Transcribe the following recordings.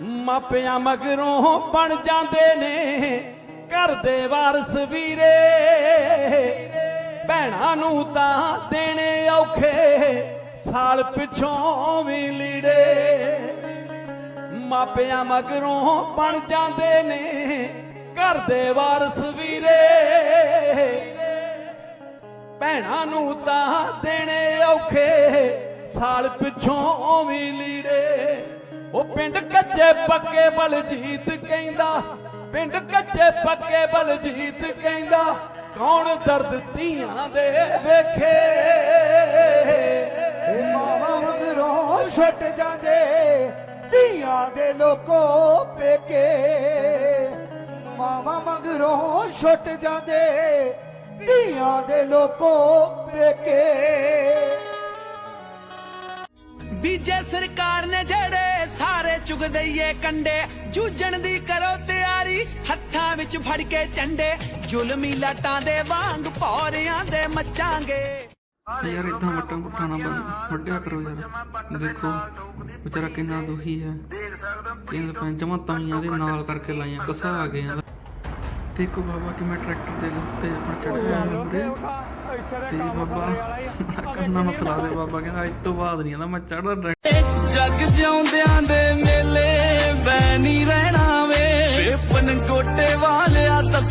ਮਾਪਿਆਂ ਮਗਰੋਂ ਬਣ ਜਾਂਦੇ ਨੇ। ਘਰ ਦੇ ਵਾਰਸ ਵੀਰੇ। ਭੈਣਾਂ ਨੂੰ ਤਾਂ ਦੇਣੇ ਔਖੇ। ਸਾਲ ਪਿਛੋਂ ਵੀ ਲੀੜੇ। ਮਾਪਿਆਂ ਮਗਰੋਂ ਬਣ ਜਾਂਦੇ ਨੇ। ਘਰ ਦੇ ਵਾਰਸ ਵੀਰੇ। ਭੈਣਾਂ ਨੂੰ ਤਾਂ ਦੇਣੇ ਔਖੇ। ਸਾਲ ਪਿਛੋਂ ਵੀ ਲੀੜੇ। ਉਹ ਪਿੰਡ ਕੱਚੇ ਪੱਕੇ ਬਲਜੀਤ ਕਹਿੰਦਾ ਪਿੰਡ ਕੱਚੇ ਪੱਕੇ ਬਲਜੀਤ ਕਹਿੰਦਾ ਕੌਣ ਦਰਦ ਧੀਆਂ ਦੇ ਵੇਖੇ? ਇਹ ਮਾਵਾਂ ਮਗਰੋਂ ਛੁੱਟ ਜਾਂਦੇ ਧੀਆਂ ਦੇ ਲੋਕੋ ਪੇਕੇ। ਮਾਵਾਂ ਮਗਰੋਂ ਛੁੱਟ ਜਾਂਦੇ ਧੀਆਂ ਦੇ ਲੋਕੋ ਪੇਕੇ। ਬੀਜੇ ਸਰਕਾਰ ਨੇ ਜਿਹੜੇ ਚੁਗ ਦਈਏ ਕੰਡੇ ਜੂਝਣ ਦੀ ਕਰੋ ਤਿਆਰੀ ਹੱਥਾਂ ਵਿੱਚ ਫੜ ਕੇ ਝੰਡੇ ਜ਼ੁਲਮੀ ਲਾਟਾਂ ਦੇ ਵਾਂਗ ਭੌਰਿਆਂ ਦੇ ਮੱਚਾਂਗੇ। ਯਾਰ ਇਦਾਂ ਵੱਟਾਂ ਪੁੱਟਾਂ ਨਾ ਵੱਢ- ਵੱਢਿਆ ਕਰੋ ਯਾਰ। ਦੇਖੋ ਵਿਚਾਰਾ ਕਿੰਨਾ ਦੁਖੀ ਹੈ। ਕਹਿੰਦਾ ਪੈਂ ਜਮਾ ਤਵੀਆਂ ਦੇ ਨਾਲ ਕਰਕੇ ਲਾਈਆਂ ਕਸਾ ਆ ਗਏ ਆ। ਦੇਖੋ ਬਾਬਾ ਕਿ ਮੈਂ ਟਰੈਕਟਰ ਦੇ ਉੱਤੇ ਆਪਣਾ ਚੜਿਆ ਹੋਇਆ ਮੁੰਡੇ। ਤੇ ਬਾਬਾ ਕੰਨਾਂ ਨੂੰ ਤਲਾ ਦੇ ਬਾਬਾ ਕਹਿੰਦਾ ਅੱਜ ਤੋਂ ਬਾਅਦ ਨਹੀਂ ਆਂਦਾ ਮੈਂ ਚੜਦਾ ਟਰੈਕਟਰ। ਜੱਗ ਜਿਉਂਦਿਆਂ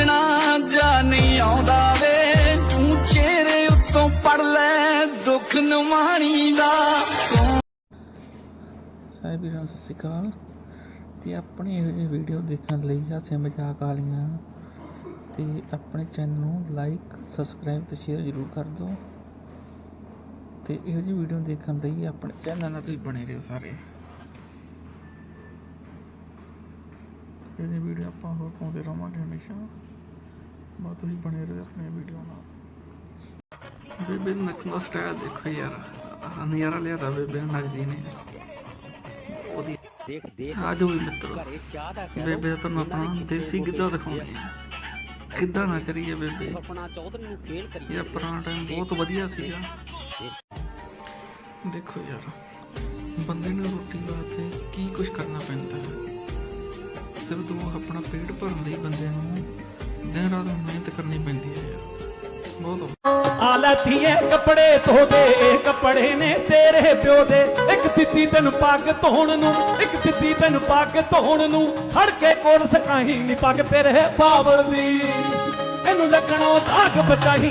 ਵਾਲਿਆ ਜਾ ਨਹੀਂ ਆਉਂਦਾ ਵੇ। ਤੂੰ ਚਿਹਰੇ ਉੱਤੋਂ ਪੜ ਲੈ, ਦੁੱਖ ਨਮਾਣੀ ਦਾ। ਸਾਹਿਬ ਵੀਰਾਂ ਸਤਿ ਸ਼੍ਰੀ ਅਕਾਲ। ਤੇ ਆਪਣੇ ਇਹੋ ਜਿਹੇ ਵੀਡੀਓ ਦੇਖਣ ਲਈ ਹਾਸੇ ਮਜ਼ਾਕ ਵਾਲੀਆਂ ਤੇ ਆਪਣੇ ਚੈਨਲ ਨੂੰ ਲਾਈਕ ਸਬਸਕ੍ਰਾਈਬ ਤੇ ਸ਼ੇਅਰ ਜ਼ਰੂਰ ਕਰ ਦਿਓ। ਤੇ ਇਹੋ ਜਿਹੀ ਵੀਡੀਓ ਦੇਖਣ ਲਈ ਆਪਣੇ ਚੈਨਲ ਨਾਲ ਤੁਸੀਂ ਬਣੇ ਰਹੋ ਸਾਰੇ। ਇਹ ਵੀਡੀਓ ਆਪਾਂ ਹੋਰ ਪਾਉਂਦੇ ਰਹਾਂਗੇ ਹਮੇਸ਼ਾ। ਬਹੁਤ ਤੁਸੀਂ ਬਣੇ ਰਹੋ ਆਪਣੇ ਵੀਡੀਓ ਨਾਲ। ਬੇਬੇ ਨੱਚਣ ਦਾ ਸਟਾਈਲ ਦੇਖੋ ਯਾਰ। ਨਜ਼ਾਰਾ ਲਿਆ ਦਾ ਬੇਬੇ ਨੱਚਦੀ ਨੇ ਉਹਦੀ ਦੇਖ ਦੇਖ। ਆ ਜੋ ਵੀ ਮਿੱਤਰੋ। ਬੇਬੇ ਤੁਹਾਨੂੰ ਆਪਣਾ ਦੇਸੀ ਗਿੱਧਾ ਦਿਖਾਉਂਦੇ ਆ। ਕਿੱਦਾਂ ਨੱਚ ਰਹੀ ਹੈ ਬੇਬੇ? ਆਪਣਾ ਚੌਧਰੀ ਨੂੰ ਫੇਲ ਕਰੀ ਇਹ ਪੁਰਾਣਾ ਟਾਈਮ ਬਹੁਤ ਵਧੀਆ ਸੀਗਾ। ਦੇਖੋ। ਯਾਰ ਬੰਦੇ ਨੂੰ ਰੋਟੀ ਵਾਸਤੇ ਕੀ ਕੁਝ ਕਰਨਾ ਪੈਂਦਾ ਹੈ। ਸਿਰਫ ਤੂੰ ਆਪਣਾ ਪੇਟ ਭਰਨ ਲਈ ਬੰਦੇ ਨੂੰ ਦਿਨ ਰਾਤ ਮਿਹਨਤ ਕਰਨੀ ਪੈਂਦੀ ਹੈ ਯਾਰ। ਬਹੁਤ ਆਲਤੀਏ ਕੱਪੜੇ ਧੋਦੇ ਕੱਪੜੇ ਨੇ ਤੇਰੇ ਪਿਓ ਦੇ। ਇੱਕ ਦਿੱਤੀ ਤੈਨੂੰ ਪੱਗ ਧੋਣ ਨੂੰ, ਇੱਕ ਦਿੱਤੀ ਤੈਨੂੰ ਪੱਗ ਧੋਣ ਨੂੰ। ਖੜ ਕੇ ਕੋਲ ਸਕਾਹੀ ਨੀ ਪੱਗ ਤੇਰੇ ਬਾਬਲ ਦੀ। ਇਹਨੂੰ ਲੱਗਣੋਂ ਦਾਗ ਬਚਾਹੀ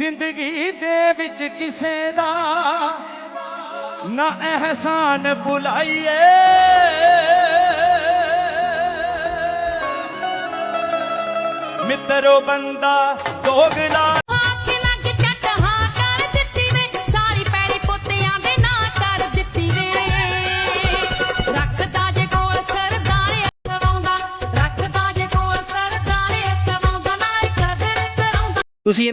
ਜ਼ਿੰਦਗੀ ਦੇ ਵਿੱਚ ਕਿਸੇ ਦਾ ਨਾ ਅਹਿਸਾਨ ਭੁਲਾਈਏ। ਮਿੱਤਰੋ ਬੰਦਾ ਦੋਗਲਾ ਤੁਸੀਂ